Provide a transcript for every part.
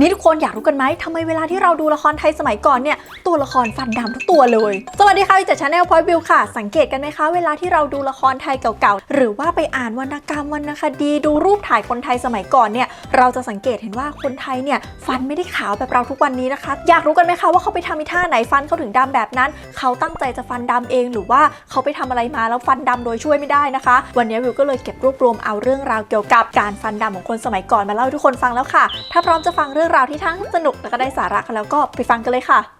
นี่ทุกคนอยากรู้กันไหมทำไมเวลาที่เราดูละครไทยสมัยก่อนเนี่ย ตัวละครฟันดำทุกตัวเลย สวัสดีค่ะจากชาแนลพอยวิวค่ะ สังเกตกันไหมคะ เวลาที่เราดูละครไทยเก่าๆ หรือว่าไปอ่านวรรณกรรมวรรณคดี ดูรูปถ่ายคนไทยสมัยก่อนเนี่ย เราจะสังเกตเห็นว่าคนไทยเนี่ยฟันไม่ได้ขาวแบบเราทุกวันนี้นะคะ อยากรู้กันไหมคะว่าเขาไปทำท่าไหนฟันเขาถึงดำแบบนั้น เขาตั้งใจจะฟันดำเอง หรือว่าเขาไปทำอะไรมาแล้วฟันดำโดยช่วยไม่ได้นะคะ วันนี้วิวก็เลยเก็บรวบรวมเอาเรื่องราวเกี่ยวกับการฟันดำของคนสมัยก่อนมาเล่าให้ทุกคนฟังแล้วค่ะ ถ้าพร้อมจะฟังเรื่องราวที่ทั้งสนุกและก็ได้สาระกันแล้วก็ไปฟังกันเลยค่ะ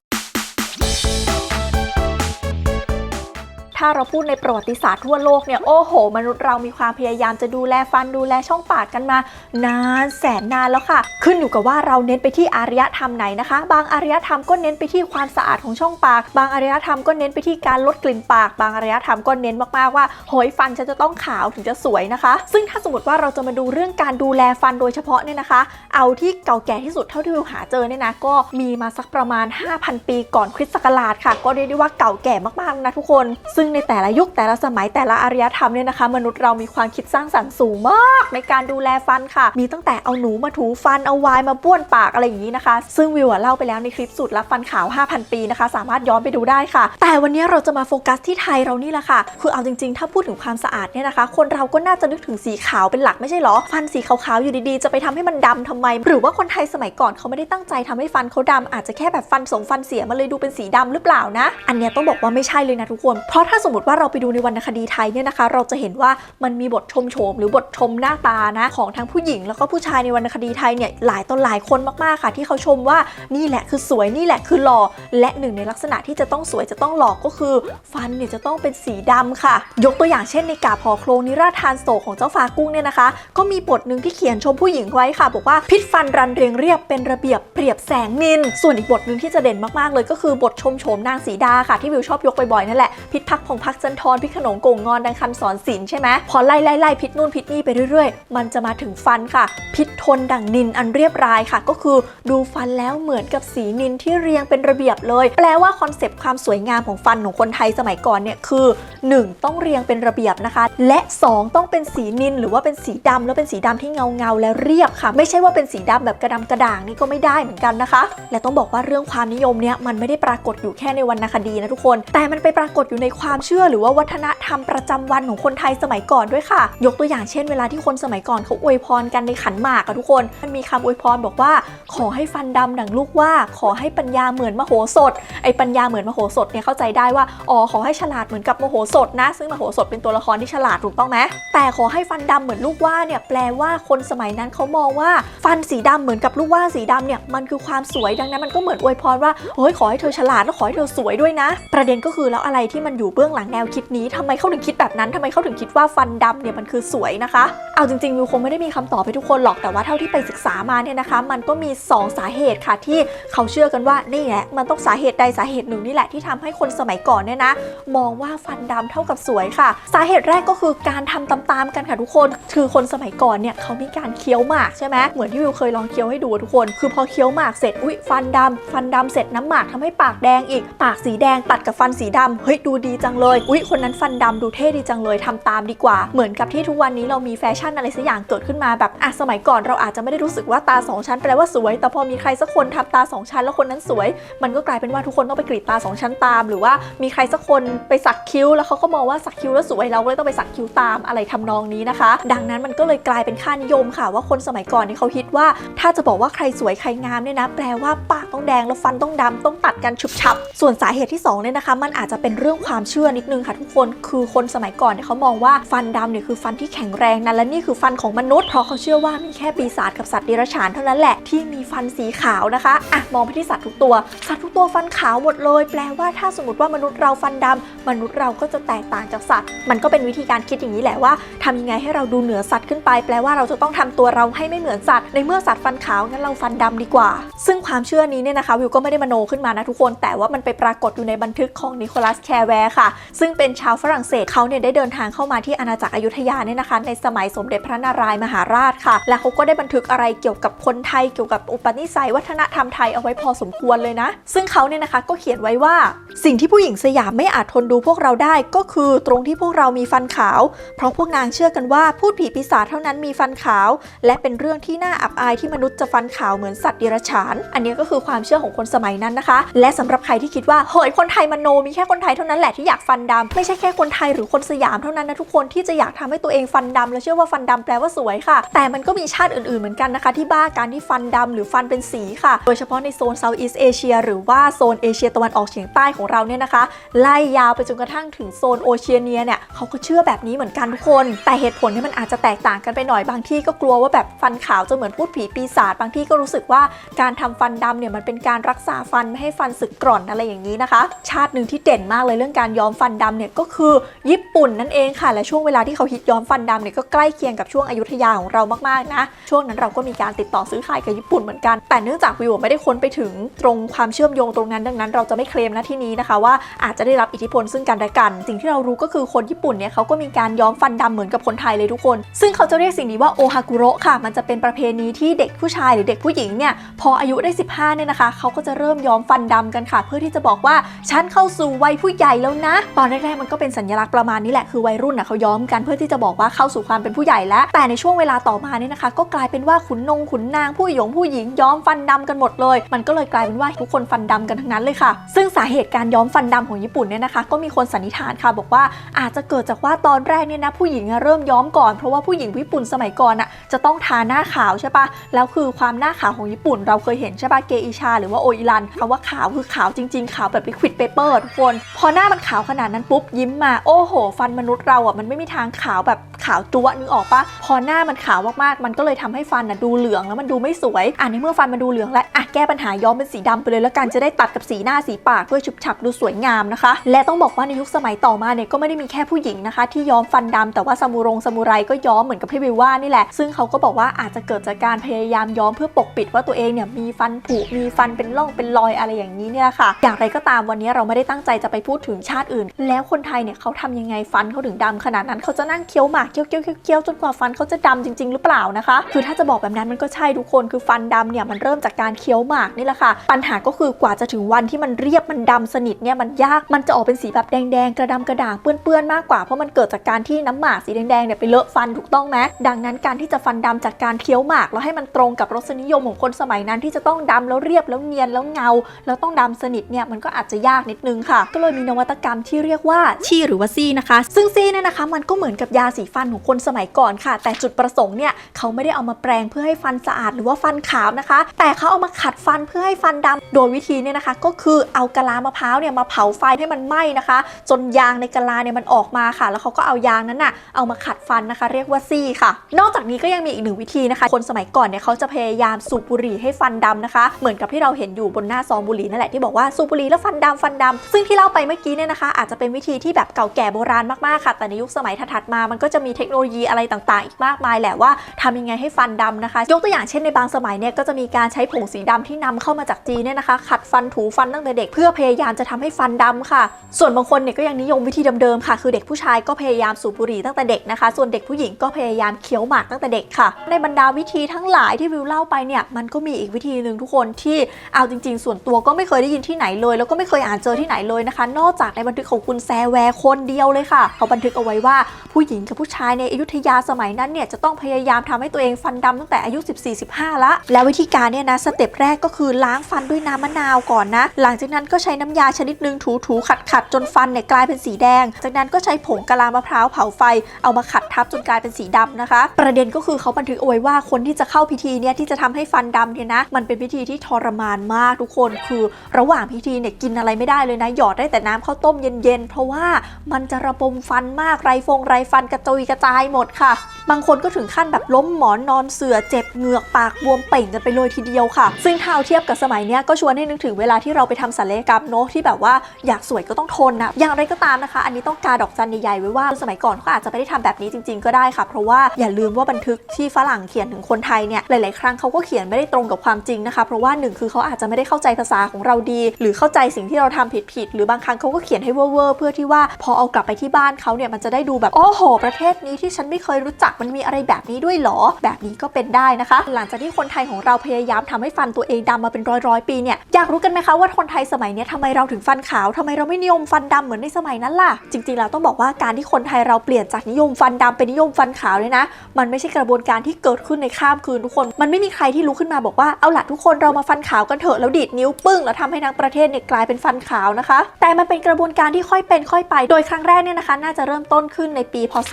ถ้าเราพูดในประวัติศาสตร์ทั่วโลกเนี่ยโอ้โห มนุษย์เรามีความพยายามจะดูแลฟันดูแลช่องปากกันมา นานแสนนานแล้วค่ะ ขึ้นอยู่กับว่าเราเน้นไปที่อารยธรรมไหนนะคะ บางอารยธรรมก็เน้นไปที่ความสะอาดของช่องปาก บางอารยธรรมก็เน้นไปที่การลดกลิ่นปาก บางอารยธรรมก็เน้นมากๆว่าโหยฟันฉันจะต้องขาวถึงจะสวยนะคะ ซึ่งถ้าสมมติว่าเราจะมาดูเรื่องการดูแลฟันโดยเฉพาะเนี่ยนะคะ เอาที่เก่าแก่ที่สุดเท่าที่วิวหาเจอเนี่ยนะก็มีมาสักประมาณ 5,000 ปีก่อนคริสต์ศักราชค่ะ ก็เรียกได้ว่าเก่าแก่มากๆนะทุกคน ซึ่งในแต่ละยุคแต่ละสมัยแต่ละอารยธรรมเนี่ยนะคะ มนุษย์เรามีความคิดสร้างสรรค์สูงมาก ในการดูแลฟันค่ะ มีตั้งแต่เอาหนูมาถูฟันเอาไวายมาบ้วนปากอะไรอย่างนี้นะคะ ซึ่งวิวอะเล่าไปแล้วในคลิปสุดและฟันขาว 5,000 ปีนะคะ สามารถย้อนไปดูได้ค่ะ แต่วันนี้เราจะมาโฟกัสที่ไทยเรานี่แหละค่ะ คือเอาจริงๆ ถ้าพูดถึงความสะอาดเนี่ยนะคะ คนเราก็น่าจะนึกถึงสีขาวเป็นหลักไม่ใช่เหรอ ฟันสีขาวๆอยู่ดีๆ จะไปทำให้มันดำทำไม หรือว่าคนไทยสมัยก่อนเขาไม่ได้ตั้งใจทำให้ฟันเขาดำอาจจะแค่แบบฟันสมฟันเสียมันเลยดูเป็นสีดำหรือเปล่านะ อันเนี้ยต้องบอกว่าไม่ใช่เลยนะทุกคน เพราะถ้าสมมติว่าเราไปดูในวรรณคดีไทยเนี่ยนะคะ เราจะเห็นว่ามันมีบทชมโฉมหรือบทชมหน้าตานะของทั้งผู้หญิง แล้วก็ผู้ชายในวรรณคดีไทยเนี่ยหลายต่อหลายคนมากๆค่ะ ที่เขาชมว่านี่แหละคือสวยนี่แหละคือหล่อและหนึ่งในลักษณะที่จะต้องสวยจะต้องหล่อก็คือ ฟันเนี่ยจะต้องเป็นสีดำค่ะ ยกตัวอย่างเช่นในกาบหอโครงนิราทานโศกของเจ้าฟ้ากุ้งเนี่ยนะคะ ก็มีบทหนึ่งที่เขียนชมผู้หญิงไว้ค่ะ บอกว่าพิษฟันรันเรียงเรียบเป็นระเบียบเปรียบแสงนิน ส่วนอีกบทหนึ่งที่จะเด่นมากๆเลยก็คือบทชมโฉมนางสีดาค่ะที่วิวชอบยกบ่อยๆนั่นแหละพิษพักพงพักจันทรพิษขนงโกงงอนดังคำสอนศิลใช่ไหมพอไล่ไล่ไล่พิษนู่นพิษนี่ไปเรื่อยๆ มันจะมาถึงฟันค่ะ พิษทนดังนินอันเรียบรายค่ะ ก็คือดูฟันแล้วเหมือนกับสีนินที่เรียงเป็นระเบียบเลย แปลว่าคอนเซปต์ความสวยงามของฟันของคนไทยสมัยก่อนเนี่ยคือ 1 ต้องเรียงเป็นระเบียบนะคะ และ 2 ต้องเป็นสีนินหรือว่าเป็นสีดำแล้วเป็นสีดำที่เงาเงาและเรียบค่ะ ไม่ใช่ว่าเป็นสีดำแบบกระดำกระด่างนี่ก็ไม่ได้เหมือนกันนะคะ และต้องบอกว่าเรื่องความนิยมเนี่ยมันไม่ได้ปรากฏอยู่แค่ในวรรณคดีนะทุกคน แต่มันไปปรากฏอยู่ในความเชื่อหรือว่าวัฒนธรรมประจำวันของคนไทยสมัยก่อนด้วยค่ะ ยกตัวอย่างเช่นเวลาที่คนสมัยก่อนเขาอวยพรกันในขันหมากอะทุกคน มันมีคำอวยพรบอกว่า ขอให้ฟันดำดังลูกว่า ขอให้ปัญญาเหมือนมโหสถ ไอ้ปัญญาเหมือนมโหสถเนี่ยเข้าใจได้ว่า อ๋อขอให้ฉลาดเหมือนกับมโหสถนะ ซึ่งมโหสถเป็นตัวละครที่ฉลาดถูกต้องไหมแต่ขอให้ฟันดำเหมือนลูกว่าเนี่ยแปลว่าคนสมัยนั้นเขามองว่าฟันสีดำเหมือนกับลูกว่าสีดำเนี่ยมันคือความสวยดังนั้นมันก็เหมือนอวยพรว่าเฮ้ยขอให้เธอฉลาดแล้วขอให้เธอสวยด้วยนะ ประเด็นก็คือแล้วอะไรที่มันอยู่เบื้องหลังแนวคิดนี้ทำไมเขาถึงคิดแบบนั้นทำไมเขาถึงคิดว่าฟันดำเนี่ยมันคือสวยนะคะ เอาจริงๆวิวคงไม่ได้มีคำตอบให้ทุกคนหรอกแต่ว่าเท่าที่ไปศึกษามาเนี่ยนะคะ มันก็มี 2 สาเหตุค่ะที่เขาเชื่อกันว่านี่แหละมันต้องสาเหตุใดสาเหตุหนึ่งนี่แหละที่ทำให้คนสมัยก่อนเนี่ยนะ มองว่าฟันดำเท่ากับสวยค่ะ สาเหตุแรกก็คือการทำตามๆกันค่ะทุกคน คือคนสมัยก่อนเนี่ยเขามีการเคี้ยวหมากใช่ไหมเหมือนที่วิวเคยลองเคี้ยวให้ดูทุกคน คือพอเคี้ยวหมากเสร็จอุ้ยฟันดำฟันดำเสร็จน้ำหมากทำให้ปากแดงอีกปากสีแดงตัดกับฟันสีดำเฮ้ยดูดีจังเลย อุ้ยคนนั้นฟันดำดูเท่ดีจังเลยทำตามดีกว่า เหมือนกับที่ทุกวันนี้เรามีแฟชั่นอะไรสักอย่างเกิดขึ้นมาแบบอะสมัยก่อนเราอาจจะไม่ได้รู้สึกว่าตาสองชั้นแปลว่าสวย แต่พอมีใครสักคนทำตาสองชั้นแล้วคนนั้นสวย มันก็กลายเป็นว่าทุกคนต้องไปกรีดตาสองชั้นตาม หรือว่ามีใครสักคนไปสักคิ้ว แล้วเขาก็มองว่าสักคิ้วแล้วสวยเราก็เลยต้องไปสักคิ้วตามอะไรทำนองนี้นะคะ ดังนั้นมันก็เลยกลายเป็นค่านิยมค่ะ ว่าคนสมัยก่อนนี่เขาคิดว่า ถ้าจะบอกว่าใครสวยใครงามเนี่ยนะ แปลว่าปากต้องแดงแล้วฟันต้องดำต้องตัดกันฉุบฉับส่วนสาเหตุที่สองเนี่ยนะคะ มันอาจจะเป็นเรื่องความเชื่อนิดนึงค่ะทุกคนคือคนสมัยก่อนเนี่ยเขามองว่าฟันดำเนี่ยคือฟันที่แข็งแรงนะและนี่คือฟันของมนุษย์เพราะเขาเชื่อว่ามีแค่ปีศาจกับสัตว์เดรัจฉานเท่านั้นแหละที่มีฟันสีขาวนะคะอะมองไปที่สัตว์ทุกตัว สัตว์ทุกตัวฟันขาวหมดเลย แปลว่าถ้าสมมติว่ามนุษย์เราฟันดำมนุษย์เราก็จะแตกต่างจากสัตว์ มันก็เป็นวิธีการคิดอย่างนี้แหละว่าทำยังไงให้เราดูเหนือสัตว์ขึ้นไป แปลว่าเราจะต้องทำตัวเราให้ไม่เหมือนสัตว์ในเมื่อสัตว์ฟันขาวงั้นเราฟันดำดีกว่า ซึ่งความเชื่อนี้เนี่ยนะคะวิวก็ไม่ได้มโนขึ้นมานะทุกคนแต่ว่ามันไปปรากฏอยู่ในบันทึกของนิโคลัสแคร์แวร์ค่ะ ซึ่งเป็นชาวฝรั่งเศสเขาเนี่ยได้เดินทางเข้ามาที่อาณาจักรอยุธยาเนี่ยนะคะ ในสมัยสมเด็จพระนารายมหาราชค่ะ และเขาก็ได้บันทึกอะไรเกี่ยวกับคนไทยเกี่ยวกับอุปนิสัยวัฒนธรรมไทยเอาไว้พอสมควรเลยนะ ซึ่งเขาเนี่ยนะคะก็เขียนไว้ว่า สิ่งที่ผู้หญิงสยามไม่อาจทนดูพวกเราได้ก็คือตรงที่พวกเรามีฟันขาว เพราะพวกนางเชื่อกันว่าพูดผีปีศาจเท่านั้นมีฟันขาว และเป็นเรื่องที่น่าอับอายที่มนุษย์จะฟันขาวเหมือนสัตว์เดรัจฉาน อันนี้ก็คือความเชื่อของคนสมัยนั้นนะคะ และสำหรับใครที่คิดว่าเฮ้ยคนไทยมโนมีแค่คนไทยเท่านั้นแหละที่อยากฟันดำไม่ใช่แค่คนไทยหรือคนสยามเท่านั้นนะทุกคนที่จะอยากทำให้ตัวเองฟันดำและเชื่อว่าฟันดำแปลว่าสวยค่ะ แต่มันก็มีชาติอื่นๆเหมือนกันนะคะ ที่บ้าการที่ฟันดำหรือฟันเป็นสีค่ะ โดยเฉพาะในโซนเซาท์อีสเอเชียหรือว่าโซนเอเชียตะวันออกเฉียงใต้ของเราเนี่ยนะคะ ไล่ยาวไปจนกระทั่งถึงโซนโอเชียเนียเนี่ยเขาก็เชื่อแบบนี้เหมือนกันทุกคน แต่เหตุผลเนี่ยมันอาจจะแตกต่างกันไปหน่อยบางที่ก็กลัวว่าแบบฟันขาวจะเหมือนพูดผีปีศาจบางที่ก็รู้สึกว่าการทำฟันดำเนี่ยมันเป็นการรักษาฟันไม่ให้ฟันสึกกร่อนอะไรอย่างนี้นะคะ ชาติหนึ่งที่เด่นมากเลยเรื่องการย้อมฟันดำเนี่ยก็คือญี่ปุ่นนั่นเองค่ะและช่วงเวลาที่เขาฮิตย้อมฟันดำเนี่ยก็ใกล้เคียงกับช่วงอยุธยาของเรามากๆนะช่วงนั้นเราก็มีการติดต่อซื้อขายกับญี่ปุ่นเหมือนกัน แต่เนื่องจากวิวไม่ได้ค้นไปถึงตรงความเชื่อมโยงตรงนั้นดังนั้น เราจะไม่เคลมนะที่นี้นะคะว่าอาจจะได้รับอิทธิพลซึ่งกันและกัน สิ่งที่เรารู้ก็คือคนญี่ปุ่นเนี่ยเขาก็มีการย้อมฟันดำเหมือนกับคนไทยเลยทุกคน ซึ่งเขาจะเรียกสิ่งนี้ว่าโอฮากุโระค่ะ มันจะเป็นประเพณีที่เด็กผู้ชายหรือเด็กผู้หญิงเนี่ยพออายุได้ 15เนี่ยนะคะเขาก็จะเริ่มย้อมฟันดำกันค่ะ เพื่อที่จะบอกว่าฉันเข้าสู่วัยผู้ใหญ่แล้วนะ ตอนแรกๆมันก็เป็นสัญลักษณ์ประมาณนี้แหละคือวัยรุ่นน่ะเขาย้อมกันเพื่อที่จะบอกว่าเข้าสู่ความเป็นผู้ใหญ่แล้ว แต่ในช่วงเวลาต่อมาเนี่ยนะคะ ก็กลายเป็นว่าขุนนงขุนนางผู้หยงผู้หญิงย้อมฟันดำกันหมดเลย มันก็เลยกลายเป็นว่าทุกคนฟันดำกันทั้งนั้นเลยค่ะ ซึ่งสาเหตุการย้อมฟันดำของญี่ปุ่นเนี่ยนะคะก็มีคนสันนิษฐานค่ะบอกว่าอาจจะเกิดจากว่าตอนแรกเนี่ยนะผู้หญิงอะเริ่มย้อมก่อนเพราะว่าผู้หญิงญี่ปุ่นสมัยก่อนอะจะต้องทาหน้าขาวใช่ปะแล้วคือความหน้าขาวของญี่ปุ่น เราเคยเห็นใช่ปะเกอิชา หรือว่าโออิรันคำว่าขาวคือขาวจริง ๆ ขาวแบบลิควิดเปเปอร์ทุกคน พอหน้ามันขาวขนาดนั้นปุ๊บยิ้มมาโอ้โห ฟันมนุษย์เราอะมันไม่มีทางขาวแบบขาวจั๊วนึกออกปะพอหน้ามันขาวมากๆมันก็เลยทำให้ฟันน่ะดูเหลืองแล้วมันดูไม่สวยอะในเมื่อฟันมันดูเหลืองแล้วอะแก้ปัญหาย้อมเป็นสีดำไปเลยแล้วกันจะได้ตัดกับสีหน้าสีปากเพื่อฉุบฉับดูสวยงามนะคะ และต้องบอกว่าในยุคสมัยต่อมาเนี่ยก็ไม่ได้มีแค่ผู้หญิงนะคะ ที่ย้อมฟันดำแต่ว่าซามูรงซามูไรก็ย้อมเหมือนกับที่วิวว่านี่แหละ ซึ่งเขาก็บอกว่าอาจจะเกิดจากการพยายามย้อมเพื่อปกปิดว่าตัวเองเนี่ยมีฟันผุมีฟันเป็นร่องเป็นรอยอะไรอย่างนี้เนี่ยค่ะ อย่างไรก็ตามวันนี้เราไม่ได้ตั้งใจจะไปพูดถึงชาติอื่น แล้วคนไทยเนี่ยเขาทำยังไงฟันเขาถึงดำขนาดนั้นเขาจะนั่งเคี้ยวหมากเคี้ยวเคี้ยวเคี้ยวจนกว่าฟันเขาจะดำจริง ๆ หรือเปล่านะคะ คือถ้าจะบอกแบบนั้นมันก็ใช่ทุกคนคือฟันดำเนี่ยมันเริ่มจากการเคี้ยวหมากนี่แหละค่ะปัญหาก็คือกว่าจะถึงวันที่มันเรียบมันดำสนิทเนี่ยมันยากมันจะออกเป็นสีแบบแดงๆ กระดำกระด่างเปื้อนๆ มากกว่า เพราะมันเกิดจากการที่น้ำหมากสีแดงๆ เนี่ยไปเลอะฟันถูกต้องไหมดังนั้นการที่จะฟันดำจากการเคี้ยวหมาก แล้วให้มันตรงกับรสนิยมของคนสมัยนั้นที่จะต้องดำแล้วเรียบแล้วเนียนแล้วเงา แล้วต้องดำสนิทเนี่ยมันก็อาจจะยากนิดนึงค่ะ ก็เลยมีนวัตกรรมที่เรียกว่าชีหรือว่าซี่นะคะ ซึ่งซี่เนี่ยนะคะ มันก็เหมือนกับยาสีฟันของคนสมัยก่อนค่ะ แต่จุดประสงค์เนี่ยเขาไม่ได้เอามาแปรงเพื่อให้ฟันสะอาดหรือว่าฟันขาวนะคะ แต่เขาเอามาขัดฟันเพื่อให้ฟันดำโดยวิธีเนี่ยนะคะ ก็คือเอากะลามะพร้าวเนี่ยมาเผาไฟให้มันไหม้นะคะจนยางในกะลาเนี่ยมันออกมาค่ะ แล้วเขาก็เอายางนั้นน่ะเอามาขัดฟันนะคะ เรียกว่าซี่ค่ะ นอกจากนี้ก็ยังมีอีกหนึ่งวิธีนะคะ คนสมัยก่อนเนี่ยเขาจะพยายามสูบบุหรี่ให้ฟันดำนะคะ เหมือนกับที่เราเห็นอยู่บนหน้าซองบุหรี่นั่นแหละที่บอกว่าสูบบุหรี่แล้วฟันดำฟันดำซึ่งที่เล่าไปเมื่อกี้เนี่ยนะคะ อาจจะเป็นวิธีที่แบบเก่าแก่โบราณมากๆค่ะ แต่ในยุคสมัยถัดมา มันก็จะมีเทคโนโลยีอะไรต่างๆ อีกมากมายแหละว่าทำยังไงให้ฟันดำนะคะ ยกตัวอย่างเช่นในบางสมัยเนี่ยก็จะมีการใช้ผงสีดำที่นำเข้ามาจากจีนเนี่ยนะคะ ขัดฟันถูฟันตั้งแต่เด็กเพื่อพยายามจะทำให้ฟันดำค่ะ ส่วนบางคนเนี่ยก็ยังนิยมวิธีเดิมๆค่ะ คือเด็กผู้ชายก็พยายามสูบบุหรี่ตั้งแต่เด็กนะคะ ส่วนเด็กผู้หญิงก็พยายามเคี้ยวหมากตั้งแต่เด็กค่ะ ในบรรดาวิธีทั้งหลายที่วิวเล่าไปเนี่ยมันก็มีอีกวิธีหนึ่งทุกคนที่เอาจริง ๆ ส่วนตัวก็ไม่เคยได้ยินที่ไหนเลย แล้วก็ไม่เคยอ่านเจอที่ไหนเลยนะคะ นอกจากในบันทึกของคุณแซแวร์คนเดียวเลยค่ะ เขาบันทึกเอาไว้ว่าผู้หญิงกับผู้ชายในอยุธยาสมัยนั้นเนี่ยจะต้องพยายามทำให้ตัวเองฟันดำตั้งแต่อายุ 14-15 ละ แล้ววิธีการเนี่ยนะสเต็ปแรกก็คือล้างฟันด้วยน้ำมะนาวก่อนนะ หลังจากนั้นก็ใช้น้ำยาชนิดหนึ่งถูถูขัดขัดๆจนฟันเนี่ยกลายเป็นสีแดง จากนั้นก็ใช้ผงกะลามะพร้าวเผาไฟเอามาขัดทับจนกลายเป็นสีดำนะคะ ประเด็นก็คือเขาบันทึกเอาไว้ว่าคนที่จะเข้าพิธีเนี่ยที่จะทำให้ฟันดำเนี่ยนะ มันเป็นพิธีที่ทรมานมากทุกคนคือ ระหว่างพิธีเนี่ยกินอะไรไม่ได้เลยนะ หยอดได้แต่น้ำข้าวต้มเย็นๆ เพราะว่ามันจะระบมฟันมากไรฟงไรฟันกระจุยกระจายหมดค่ะ บางคนก็ถึงขั้นแบบล้มหมอนนอนเสือเจ็บเหงือกปากบวมเป่งกันไปเลยทีเดียวค่ะ ซึ่งถ้าเอาเทียบกับสมัยเนี้ยก็ชวนให้นึกถึงเวลาที่เราไปทำศัลยกรรมเนอะที่แบบว่าอยากสวยก็ต้องทนนะ อย่างไรก็ตามนะคะ อันนี้ต้องการดอกจันใหญ่ๆไว้ว่าสมัยก่อนเขาอาจจะไม่ได้ทำแบบนี้จริง ๆ ก็ได้ค่ะ เพราะว่าอย่าลืมว่าบันทึกที่ฝรั่งเขียนถึงคนไทยเนี่ยหลายๆ ครั้งเขาก็เขียนไม่ได้ตรงกับความจริงนะคะ เพราะว่าหนึ่งคือเขาอาจจะไม่ได้เข้าใจภาษาของเราดี หรือเข้าใจสิ่งที่เราทำผิดๆหรือบางครั้งเขาก็เขียนให้เว่อร์ๆเพื่อที่ว่าพอเอากลับไปที่บ้านเขาเนี่ยมันจะได้ดูแบบโอ้โห ประเทศนี้ที่ฉันไม่เคยรู้จักมันมีอะไรแบบนี้ด้วยหรอ แบบนี้ก็เป็นได้นะคะ หลังจากที่คนไทยของเราพยายามทำให้ฟันตัวเองดำมาเป็นร้อยๆปีเนี่ยอยากรู้กันไหมคะว่าคนไทยสมัยนี้ทำไมเราถึงฟันขาวทำไมเราไม่นิยมฟันดำเหมือนในสมัยนั้นล่ะ จริงๆแล้วต้องบอกว่าการที่คนไทยเราเปลี่ยนจากนิยมฟันดำเป็นนิยมฟันขาวเนี่ยนะ มันไม่ใช่กระบวนการที่เกิดขึ้นในข้ามคืนทุกคน มันไม่มีใครที่ลุกขึ้นมาบอกว่าเอาล่ะทุกคนเรามาฟันขาวกันเถอะแล้วดีดนิ้วปึ้งแล้วทำให้ทั้งประเทศเนี่ยกลายเป็นฟันขาวนะคะ แต่มันเป็นกระบวนการที่ค่อยเป็นค่อยไป โดยครั้งแรกเนี่ยนะคะ น่าจะเริ่มต้นขึ้นในปี พศ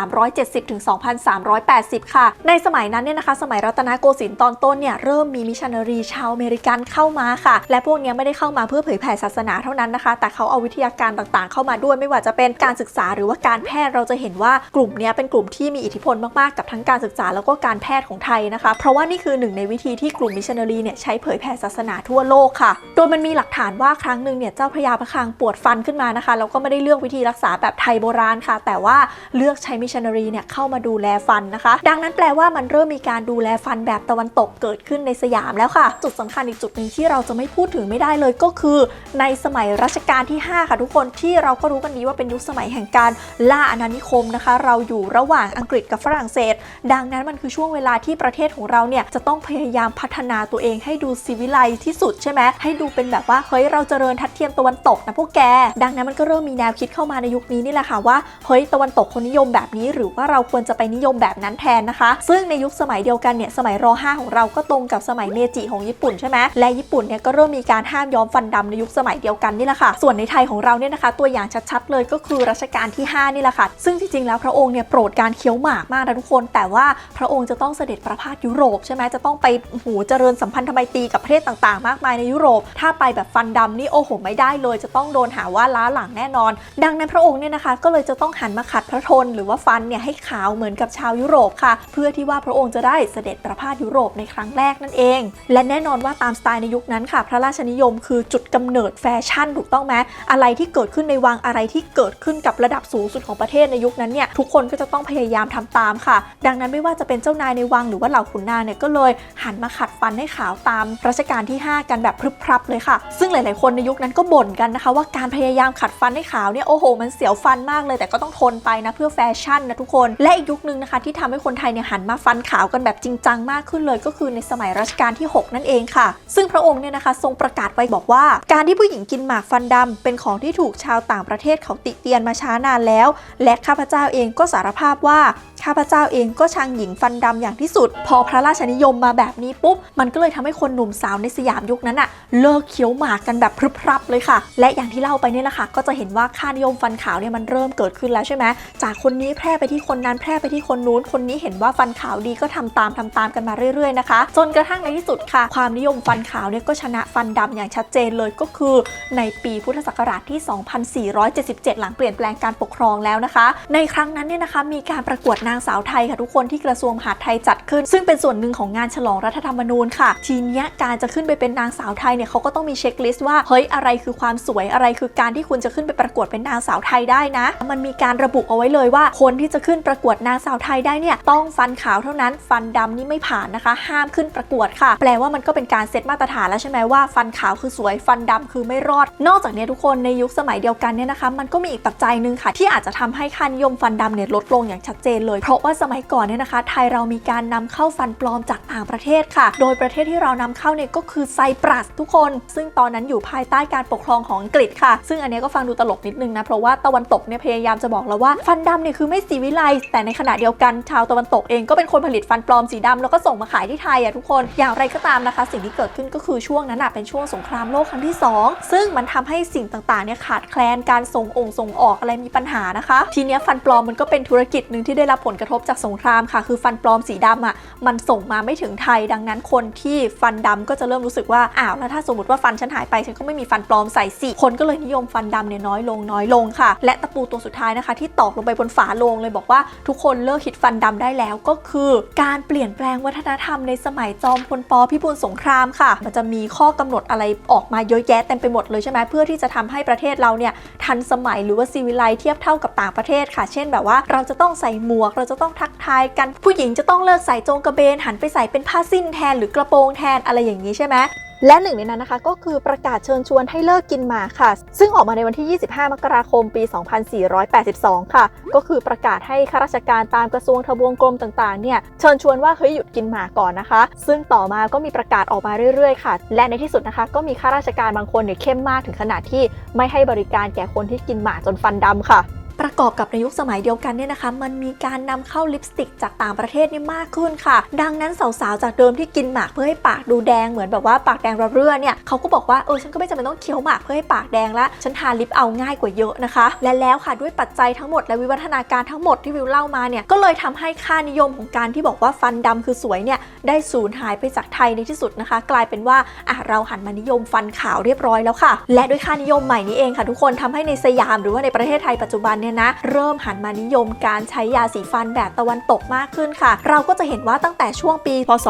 2370ถึง2380 ค่ะ ในสมัยนั้นเนี่ยนะคะ สมัยรัตนโกสินทร์ตอนต้นเนี่ยเริ่มมีมิชชันนารีชาวอเมริกันเข้ามาค่ะ และพวกเนี้ยไม่ได้เข้ามาเพื่อเผยแผ่ศาสนาเท่านั้นนะคะ แต่เขาเอาวิทยาการต่างๆ เข้ามาด้วยไม่ว่าจะเป็นการศึกษาหรือว่าการแพทย์เราจะเห็นว่ากลุ่มนี้เป็นกลุ่มที่มีอิทธิพลมากๆกับทั้งการศึกษาแล้วก็การแพทย์ของไทยนะคะ เพราะว่านี่คือหนึ่งในวิธีที่กลุ่มมิชชันนารีเนี่ยใช้เผยแผ่ศาสนาทั่วโลกค่ะ โดยมันมีหลักฐานว่าครั้งหนึ่งเนี่ยเจ้าพระยาพระคลังปวดฟันขึ้นมานะคะแล้วก็ไม่ได้เลือกวิธีรักษาแบบไทยโบราณค่ะ แต่ว่าเลือกใช้มิชชันนารีเนี่ยเข้ามาดูแลฟันนะคะ ดังนั้นแปลว่ามันเริ่มมีการดูแลฟันแบบตะวันตกเกิดขึ้นในสยามแล้วค่ะ จุดสำคัญอีกจุดหนึ่งที่เราจะไม่พูดถึงไม่ได้เลยก็คือ ในสมัยรัชกาลที่ 5ค่ะทุกคนที่เราก็รู้กันดีว่าเป็นยุคสมัยแห่งการล่าอาณานิคมนะคะ เราอยู่ระหว่างอังกฤษกับฝรั่งเศส ดังนั้นมันคือช่วงเวลาที่ประเทศของเราเนี่ยจะต้องพยายามพัฒนาตัวเองให้ดูซีวิไลที่สุดใช่ไหมให้ดูเป็นแบบว่าเฮ้ยเราเจริญทัดเทียมตะวันตกนะพวกแก ดังนั้นมันก็เริ่มมีแนวคิดเข้ามาในยุคนี้นี่แหละค่ะว่าเฮ้ยตะวันตกคนนิยมแบบนี้ หรือว่าเราควรจะไปนิยมแบบนั้นแทนนะคะ ซึ่งในยุคสมัยเดียวกันเนี่ยสมัยร5ของเราก็ตรงกับสมัยเมจิของญี่ปุ่นใช่ไหมและญี่ปุ่นเนี่ยก็เริ่มมีการห้ามย้อมฟันดำในยุคสมัยเดียวกันนี่แหละค่ะส่วนในไทยของเราเนี่ยนะคะตัวอย่างชัดๆเลยก็คือรัชกาลที่ 5 นี่แหละค่ะ ซึ่งจริงๆแล้วพระองค์เนี่ยโปรดการเคี้ยวหมากมากนะทุกคน แต่ว่าพระองค์จะต้องเสด็จประพาสยุโรปใช่ไหมจะต้องไปหูเจริญสัมพันธไมตรีกับประเทศต่างๆ มากมายในยุโรป ถ้าไปแบบฟันดำนี่โอ้โหไม่ได้เลย จะต้องโดนหาว่าล้าหลังแน่นอน ดังนั้นพระองค์เนี่ยนะคะก็เลยจะต้องหันมาขัดพระทนหรือว่าฟันเนี่ยให้ขาวเหมือนกับชาวยุโรปค่ะ เพื่อที่ว่าพระองค์จะได้เสด็จประพาสยุโรปในครั้งแรกนั่นเอง และแน่นอนว่าตามสไตล์ในยุคนั้นค่ะ พระราชนิยมคือจุดกำเนิดแฟชั่นถูกต้องไหมอะไรที่เกิดขึ้นในวังอะไรที่เกิดขึ้นกับระดับสูงสุดของประเทศในยุคนั้นเนี่ยทุกคนก็จะต้องพยายามทำตามค่ะ ดังนั้นไม่ว่าจะเป็นเจ้านายในวังหรือว่าเหล่าขุนนางเนี่ยก็เลยหันมาขัดฟันให้ขาวตามรัชกาลที่ 5 กันแบบพรึบพรับเลยค่ะ ซึ่งหลาย ๆ คนในยุคนั้นก็บ่นกันนะคะ ว่าการพยายามขัดฟันให้ขาวเนี่ยโอ้โห มันเสียวฟันมากเลย แต่ก็ต้องทนไปนะเพื่อแฟชั่นนะทุกคนและอีกยุคนึงนะคะ ที่ทำให้คนไทยเนี่ยหันมาฟันขาวกันแบบจริงจังมากขึ้นเลย ก็คือในสมัยรัชกาลที่ 6 นั่นเองค่ะ ซึ่งพระองค์เนี่ยนะคะทรงประกาศไว้บอกว่า การที่ผู้หญิงกินหมากฟันดำเป็นของที่ถูกชาวต่างประเทศเขาติเตียนมาช้านานแล้ว และข้าพเจ้าเองก็สารภาพว่าข้าพเจ้าเองก็ชังหญิงฟันดำอย่างที่สุด พอพระราชนิยมมาแบบนี้ปุ๊บ มันก็เลยทำให้คนหนุ่มสาวในสยามยุคนั้นอะเลิกเคี้ยวหมากกันแบบพรึบพรับเลยค่ะ และอย่างที่เล่าไปเนี่ยแหละค่ะ ก็จะเห็นว่าค่านิยมฟันขาวเนี่ยมันเริ่มเกิดขึ้นแล้วใช่ไหมจากคนนี้แพร่ไปที่คนนั้นแพร่ไปที่คนนู้นคนนี้เห็นว่าฟันขาวดีก็ทำตามทำตามกันมาเรื่อยๆนะคะ จนกระทั่งในที่สุดค่ะ ความนิยมฟันขาวเนี่ยก็ชนะฟันดำอย่างชัดเจนเลยก็คือในปีพุทธศักราชที่ 2477 หลังเปลี่ยนแปลงการปกครองแล้วนะคะ ในครั้งนั้นเนี่ยนะคะมีการประกวดนางสาวไทยค่ะทุกคนที่กระทรวงมหาดไทยจัดขึ้น ซึ่งเป็นส่วนหนึ่งของงานฉลองรัฐธรรมนูญค่ะ ทีเนี้ยการจะขึ้นไปเป็นนางสาวไทยเนี่ยเขาก็ต้องมีเช็คลิสต์ว่าเฮ้ยอะไรคือความสวยอะไรคือการที่คุณจะขึ้นไปประกวดเป็นนางสาวไทยได้นะ มันมีการระบุเอาไว้เลยว่า คนที่จะขึ้นประกวดนางสาวไทยได้เนี่ยต้องฟันขาวเท่านั้น ฟันดำนี่ไม่ผ่านนะคะ ห้ามขึ้นประกวดค่ะ แปลว่ามันก็เป็นการเซตมาตรฐานแล้วใช่ไหมว่าฟันขาวคือสวยฟันดำคือไม่รอด นอกจากนี้ทุกคนในยุคสมัยเดียวกันเนี่ยนะคะ มันก็มีอีกปัจจัยหนึ่งค่ะ ที่อาจจะทำให้ค่านิยมฟันดำเนี่ยลดลงอย่างชัดเจนเลย เพราะว่าสมัยก่อนเนี่ยนะคะ ไทยเรามีการนำเข้าฟันปลอมจากต่างประเทศค่ะ โดยประเทศที่เรานำเข้าเนี่ยก็คือไซปรัสทุกคน ซึ่งตอนนั้นอยู่ภายใต้การปกครองของอังกฤษค่ะ ซึ่งอันนี้ก็ฟังดูตลกนิดนึงนะ เพราะว่าตะวันตกเนี่ยพยายามจะบอกเราว่าฟันดำเนี่ยคือไม่สีวิไลแต่ในขณะเดียวกันชาวตะวันตกเองก็เป็นคนผลิตฟันปลอมสีดำแล้วก็ส่งมาขายที่ไทยอะทุกคน อย่างไรก็ตามนะคะ สิ่งที่เกิดขึ้นก็คือช่วงนั้นอะเป็นช่วงสงครามโลกครั้งที่ 2 ซึ่งมันทำให้สิ่งต่างๆเนี่ยขาดแคลนการส่งองค์ส่งออกอะไรมีปัญหานะคะ ทีเนี้ยฟันปลอมมันก็เป็นธุรกิจหนึ่งที่ได้รับผลกระทบจากสงครามค่ะ คือฟันปลอมสีดำอะมันส่งมาไม่ถึงไทย ดังนั้นคนที่ฟันดำก็จะเริ่มรู้สึกว่าอ้าวแล้วถ้าสมมติว่าฟันฉันหายไปฉันก็ไม่มีฟันปลอมใส่สิคนก็เลยนิยมฟันดำเนี่ยน้อยลงน้อยลงค่ะ และตะปูตัวสุดท้ายนะคะ ที่ตอกลงไปบนฝาโลงเลยบอกว่าทุกคนเลิกคิดฟันดำได้แล้วก็คือการเปลี่ยนแปลงวัฒนธรรมในสมัยจอมพลปพิบูลสงครามค่ะ มันจะมีข้อกำหนดอะไรออกมาเยอะแยะเต็มไปหมดเลยใช่ไหมเพื่อที่จะทำให้ประเทศเราเนี่ยทันสมัยหรือว่าซีวิไลเทียบเท่ากับต่างประเทศค่ะ เช่นแบบว่าเราจะต้องใส่หมวก เราจะต้องทักทายกันผู้หญิงจะต้องเลิกใส่โจงกระเบนหันไปใส่เป็นผ้าสิ้นแทนหรือกระโปรงแทนอะไรอย่างนี้ใช่ไหม และหนึ่งในนั้นนะคะก็คือประกาศเชิญชวนให้เลิกกินหมาค่ะ ซึ่งออกมาในวันที่ 25 มกราคมปี 2482 ค่ะ ก็คือประกาศให้ข้าราชการตามกระทรวงทบวงกรมต่างๆ เนี่ยเชิญชวนว่าเฮ้ยหยุดกินหมาก่อนนะคะ ซึ่งต่อมาก็มีประกาศออกมาเรื่อยๆ ค่ะ และในที่สุดนะคะ ก็มีข้าราชการบางคนเนี่ยเข้มมากถึงขนาดที่ไม่ให้บริการแก่คนที่กินหมาจนฟันดำค่ะ ประกอบกับในยุคสมัยเดียวกันเนี่ยนะคะ มันมีการนำเข้าลิปสติกจากต่างประเทศนี่มากขึ้นค่ะ ดังนั้นสาวๆ จากเดิมที่กินหมากเพื่อให้ปากดูแดงเหมือนแบบว่าปากแดงระเรื่อเนี่ยเขาก็บอกว่าเออฉันก็ไม่จำเป็นต้องเคี้ยวหมากเพื่อให้ปากแดงละฉันทาลิปเอาง่ายกว่าเยอะนะคะ และแล้วค่ะด้วยปัจจัยทั้งหมดและวิวัฒนาการทั้งหมดที่วิวเล่ามาเนี่ยก็เลยทำให้ค่านิยมของการที่บอกว่าฟันดำคือสวยเนี่ยได้สูญหายไปจากไทยในที่สุดนะคะ กลายเป็นว่าอะเราหันมานิยมฟันขาวเรียบร้อยแล้วค่ะ และด้วยค่านิยมใหม่นี้เองค่ะทุกคนทำให้ในสยามหรือว่าในประเทศไทยปัจจุบันเนี่ยนะเริ่มหันมานิยมการใช้ยาสีฟันแบบตะวันตกมากขึ้นค่ะ เราก็จะเห็นว่าตั้งแต่ช่วงปี พศ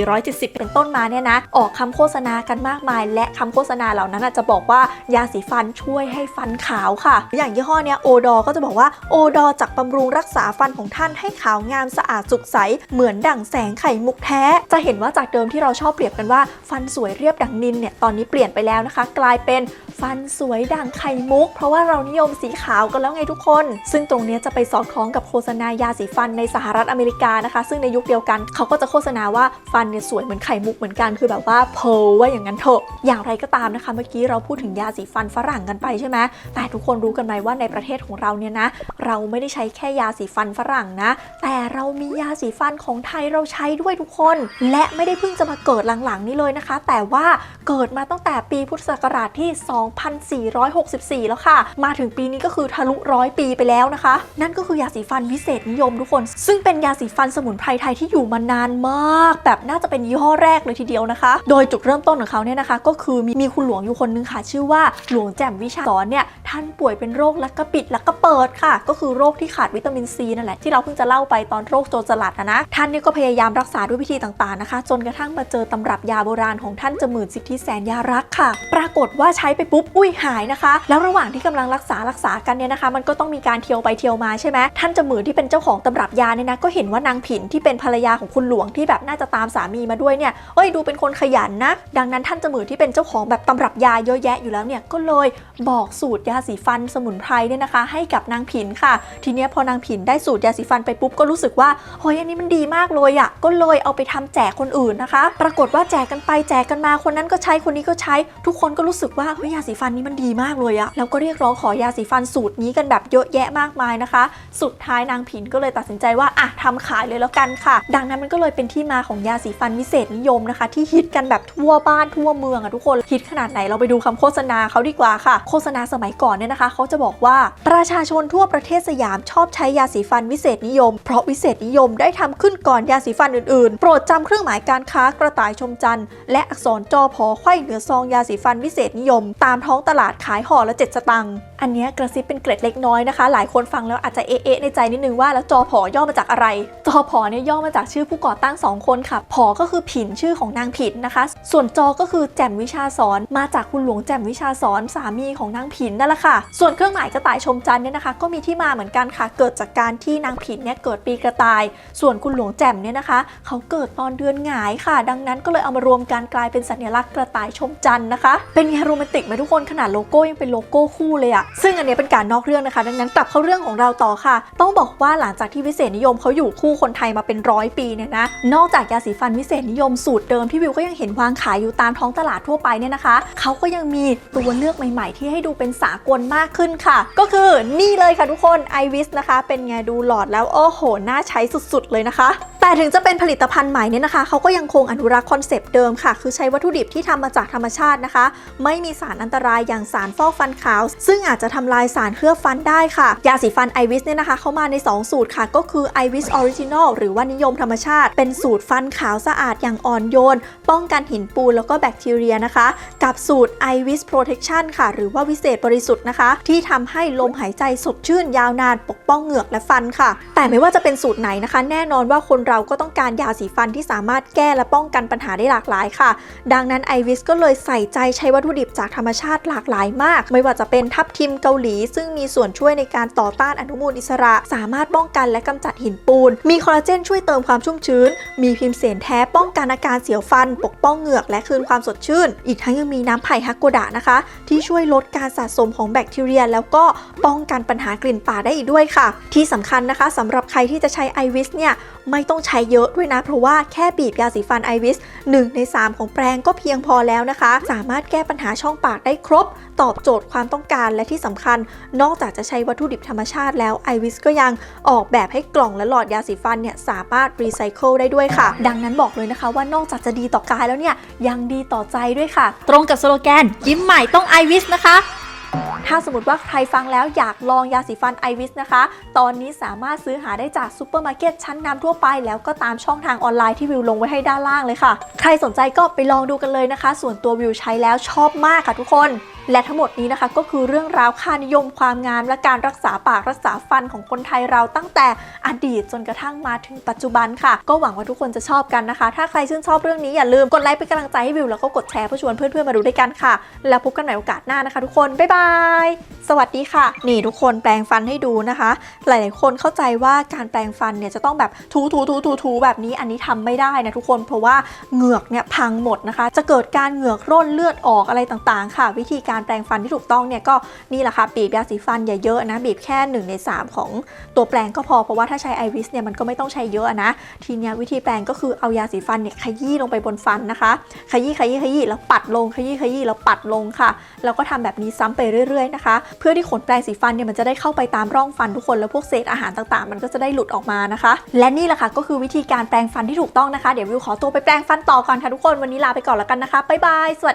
2470 เป็นต้นมาเนี่ยนะออกคำโฆษณากันมากมาย และคำโฆษณาเหล่านั้นจะบอกว่ายาสีฟันช่วยให้ฟันขาวค่ะ อย่างยี่ห้อเนี้ยโอดอก็จะบอกว่าโอดอจากบำรุงรักษาฟันของท่านให้ขาวงามสะอาดสุขใส เหมือนดั่งแสงไข่มุกแท้ จะเห็นว่าจากเดิมที่เราชอบเปรียบกันว่าฟันสวยเรียบดั่งนินเนี่ยตอนนี้เปลี่ยนไปแล้วนะคะ กลายเป็น ฟันสวยดังไข่มุก เพราะว่าเรานิยมสีขาวกันแล้วไงทุกคน ซึ่งตรงนี้จะไปสอดคล้องกับโฆษณายาสีฟันในสหรัฐอเมริกานะคะ ซึ่งในยุคเดียวกันเขาก็จะโฆษณาว่าฟันเนี่ยสวยเหมือนไข่มุกเหมือนกันคือแบบว่าเพลว่าอย่างนั้นเถอะ อย่างไรก็ตามนะคะ เมื่อกี้เราพูดถึงยาสีฟันฝรั่งกันไปใช่ไหมแต่ทุกคนรู้กันไหมว่าในประเทศของเราเนี่ยนะ เราไม่ได้ใช้แค่ยาสีฟันฝรั่งนะ แต่เรามียาสีฟันของไทยเราใช้ด้วยทุกคน และไม่ได้เพิ่งจะมาเกิดหลังๆนี้เลยนะคะ แต่ว่าเกิดมาตั้งแต่ปีพุทธศักราชที่2464 แล้วค่ะ มาถึงปีนี้ก็คือทะลุร้อยปีไปแล้วนะคะ นั่นก็คือยาสีฟันวิเศษนิยมทุกคน ซึ่งเป็นยาสีฟันสมุนไพรไทยที่อยู่มานานมาก แบบน่าจะเป็นยี่ห้อแรกเลยทีเดียวนะคะ โดยจุดเริ่มต้นของเขาเนี่ยนะคะ ก็คือมีมีคุณหลวงอยู่คนนึงค่ะ ชื่อว่าหลวงแจ่มวิชาสอนเนี่ยท่านป่วยเป็นโรคลักกระปิดลักกระเปิดค่ะ ก็คือโรคที่ขาดวิตามินซีนั่นแหละที่เราเพิ่งจะเล่าไปตอนโรคโจรสลัดนะนะท่านนี่ก็พยายามรักษาด้วยวิธีต่างๆนะคะ จนกระทั่งมาเจอตำรับยาโบราณของท่านจมื่นสิทธิแสนยารักค่ะ ปรากฏว่าใช้ไปปุ๊บอุ้ยหายนะคะ แล้วระหว่างที่กำลังรักษารักษากันเนี่ยนะคะ มันก็ต้องมีการเที่ยวไปเที่ยวมาใช่ไหมท่านจมื่นที่เป็นเจ้าของตำรับยาเนี่ยนะก็เห็นว่านางผินที่เป็นภรรยาของคุณหลวงที่แบบน่าจะตามสามีมาด้วยเนี่ยเอ้ยดูเป็นคนขยันนะ ดังนั้นท่านจมื่นที่เป็นเจ้าของแบบตำรับยาเยอะแยะอยู่แล้วเนี่ยก็เลยบอกสูตรยาสีฟันสมุนไพรเนี่ยนะคะ ให้กับนางผินค่ะ ทีเนี้ยพอนางผินได้สูตรยาสีฟันไปปุ๊บก็รู้สึกว่าเฮ้ยอันนี้มันดีมากเลยอะ่ะก็เลยเอาไปทำแจกคนอื่นนะคะ ปรากฏว่าแจกกันไปแจกกันมาคนนั้นก็ใช้คนนี้ก็ใช้ ทุกคนก็รู้สึกว่าเฮ้ยยาสีฟันนี้มันดีมากเลยอะแล้วก็เรียกร้องขอยาสีฟันสูตรนี้กันแบบเยอะแยะมากมายนะคะ สุดท้ายนางผินก็เลยตัดสินใจว่าอะทำขายเลยแล้วกันค่ะ ดังนั้นมันก็เลยเป็นที่มาของยาสีฟันวิเศษนิยมนะคะ ที่ฮิตกันแบบทั่วบ้านทั่วเมืองอะทุกคนฮิตขนาดไหนเราไปดูคำโฆษณาเขาดีกว่าค่ะ โฆษณาสมัยก่อนเนี่ยนะคะเขาจะบอกว่าประชาชนทั่วประเทศสยามชอบใช้ยาสีฟันวิเศษนิยม เพราะวิเศษนิยมได้ทำขึ้นก่อนยาสีฟันอื่นๆ โปรดจำเครื่องหมายการค้ากระต่ายชมจันทร์และอักษรจอพอไขว้เหนือซองยาสีฟันวิเศษนิยมตามามท้องตลาดขายห่อละ 7 สตังค์ อันนี้กระซิบเป็นเกร็ดเล็กน้อยนะคะ หลายคนฟังแล้วอาจจะเอะเอะในใจนิดนึงว่าแล้วจอพอย่อมาจากอะไร จอพอเนี่ยย่อมาจากชื่อผู้ก่อตั้ง 2 คนค่ะพอก็คือผินชื่อของนางผินนะคะ ส่วนจอก็คือแจ่มวิชาสอน มาจากคุณหลวงแจ่มวิชาสอนสามีของนางผินนั่นแหละค่ะ ส่วนเครื่องหมายกระต่ายชมจันทร์เนี่ยนะคะ ก็มีที่มาเหมือนกันค่ะ เกิดจากการที่นางผินเนี่ยเกิดปีกระต่าย ส่วนคุณหลวงแจ่มเนี่ยนะคะ เขาเกิดตอนเดือนหงายค่ะ ดังนั้นก็เลยเอามารวมกันกลายเป็นสัญลักษณ์กระต่ายชมจันทร์นะคะ เป็นไงโรแมนติกไหมทุกคนขนาดโลโก้ยังเป็นโลโก้คู่เลยอะซึ่งอันเนี้ยเป็นการนอกเรื่องนะคะ ดังนั้นกลับเข้าเรื่องของเราต่อค่ะ ต้องบอกว่าหลังจากที่วิเศษนิยมเขาอยู่คู่คนไทยมาเป็นร้อยปีเนี่ยนะ นอกจากยาสีฟันวิเศษนิยมสูตรเดิมที่วิวก็ยังเห็นวางขายอยู่ตามท้องตลาดทั่วไปเนี่ยนะคะ เขาก็ยังมีตัวเลือกใหม่ ๆ ที่ให้ดูเป็นสากลมากขึ้นค่ะ ก็คือนี่เลยค่ะทุกคน i w i s นะคะ เป็นไงดูหลอดแล้วโอ้โหน่าใช้สุดๆเลยนะคะ แต่ถึงจะเป็นผลิตภัณฑ์ใหม่เนี่ยนะคะเขาก็ยังคงอนุรักษ์คอนเซปต์เดิมค่ะ คือใช้วัตถุดิบที่ทำมาจากธรรมชาตินะคะ ไม่มีสารอันตรายอย่างสารฟอกฟันขาว ซึ่งอาจจะทำลายสารเคลือบฟันได้ค่ะ ยาสีฟัน i w i s เนี่ยนะคะเข้ามาใน 2 สูตรค่ะ ก็คือ i w i s Original หรือว่านิยมธรรมชาติ เป็นสูตรฟันขาวสะอาดอย่างอ่อนโยน ป้องกันหินปูนแล้วก็แบคทีเรียนะคะ กับสูตร i w i s Protection ค่ะ หรือว่าวิเศษบริสุทธิ์นะคะ ที่ทำให้ลมหายใจสดชื่นยาวนานปกป้องเหงือกและฟันค่ะ แต่ไม่ว่าจะเป็นสูตรไหนนะคะ แน่นอนว่าคนเราก็ต้องการยาสีฟันที่สามารถแก้และป้องกันปัญหาได้หลากหลายค่ะ ดังนั้น i w i s ก็เลยใส่ใจใช้วัตถุดิบจากธรรมชาติหลากหลายมาก ไม่ว่าจะเป็นทับทิมเกาหลี ซึ่งมีส่วนช่วยในการต่อต้านอนุมูลอิสระ สามารถป้องกันและกำจัดหินปูน มีคอลลาเจนช่วยเติมความชุ่มชื้น มีพิมพ์เสนแท้ป้องกันอาการเสียวฟัน ปกป้องเหงือกและคืนความสดชื่น อีกทั้งยังมีน้ำไผ่ฮักโกดะนะคะ ที่ช่วยลดการสะสมของแบคทีเรีย แล้วก็ป้องกันปัญหากลิ่นปากได้อีกด้วยค่ะ ที่สำคัญนะคะสำหรับใครที่จะใช้ไอวิสเนี่ย ไม่ต้องใช้เยอะด้วยนะ เพราะว่าแค่บีบยาสีฟันไอวิส1ใน 3 ของแปรงก็เพียงพอแล้วนะคะ สามารถแก้ปัญหาช่องปากได้ครบ ตอบโจทย์ความต้องการและที่สำคัญ นอกจากจะใช้วัตถุดิบธรรมชาติแล้วไอวิสก็ยังออกแบบให้กล่องและหลอดยาสีฟันเนี่ยสามารถรีไซเคิลได้ด้วยค่ะ ดังนั้นบอกเลยนะคะว่านอกจากจะดีต่อกายแล้วเนี่ยยังดีต่อใจด้วยค่ะ ตรงกับสโลแกนยิ้มใหม่ต้องไอวิสนะคะ ถ้าสมมติว่าใครฟังแล้วอยากลองยาสีฟันไอวิสนะคะ ตอนนี้สามารถซื้อหาได้จากซูเปอร์มาร์เก็ตชั้นนำทั่วไป แล้วก็ตามช่องทางออนไลน์ที่วิวลงไว้ให้ด้านล่างเลยค่ะ ใครสนใจก็ไปลองดูกันเลยนะคะ ส่วนตัววิวใช้แล้วชอบมากค่ะทุกคนและทั้งหมดนี้นะคะก็คือเรื่องราวค่านิยมความงาม และการรักษาปากรักษาฟันของคนไทยเราตั้งแต่อดีตจนกระทั่งมาถึงปัจจุบันค่ะ ก็หวังว่าทุกคนจะชอบกันนะคะ ถ้าใครชื่นชอบเรื่องนี้อย่าลืมกดไลค์เป็นกำลังใจให้วิวแล้วก็กดแชร์เพื่อชวนเพื่อนๆมาดูด้วยกันค่ะ แล้วพบกันใหม่โอกาสหน้านะคะ ทุกคนบ๊ายบายสวัสดีค่ะ นี่ทุกคนแปลงฟันให้ดูนะคะ หลายๆ คนเข้าใจว่าการแปลงฟันเนี่ยจะต้องแบบถูถูถูถูถูแบบนี้อันนี้ทำไม่ได้นะทุกคนเพราะว่าเหงือกเนี่ยพังหมดนะคะ จะเกิดการเหงือกร่นเลือดออกอะไรต่างๆ ค่ะ วิธีการการแปลงฟันที่ถูกต้องเนี่ยก็นี่แหละค่ะบีบยาสีฟันอย่าเยอะนะบีบแค่1ใน3 ของตัวแปลงก็พอเพราะว่าถ้าใช้ไอวิสเนี่ยมันก็ไม่ต้องใช้เยอะนะทีนี้วิธีแปลงก็คือเอายาสีฟันเนี่ยขยี้ลงไปบนฟันนะคะ ขยี้ขยี้ขยี้แล้วปัดลงขยี้ขยี้แล้วปัดลงค่ะ แล้วก็ทำแบบนี้ซ้ำไปเรื่อยๆนะคะ เพื่อที่ขนแปรงสีฟันเนี่ยมันจะได้เข้าไปตามร่องฟันทุกคนแล้วพวกเศษอาหารต่างๆ มันก็จะได้หลุดออกมานะคะ และนี่แหละค่ะก็คือวิธีการแปรงฟันที่ถูกต้องนะคะเดี๋ยววิวขอตัวไปแปรงฟันต่อก่อนค่ะทุกคนวันนี้ลาไปก่อนแล้วกันนะคะบ๊ายบายสวัสดี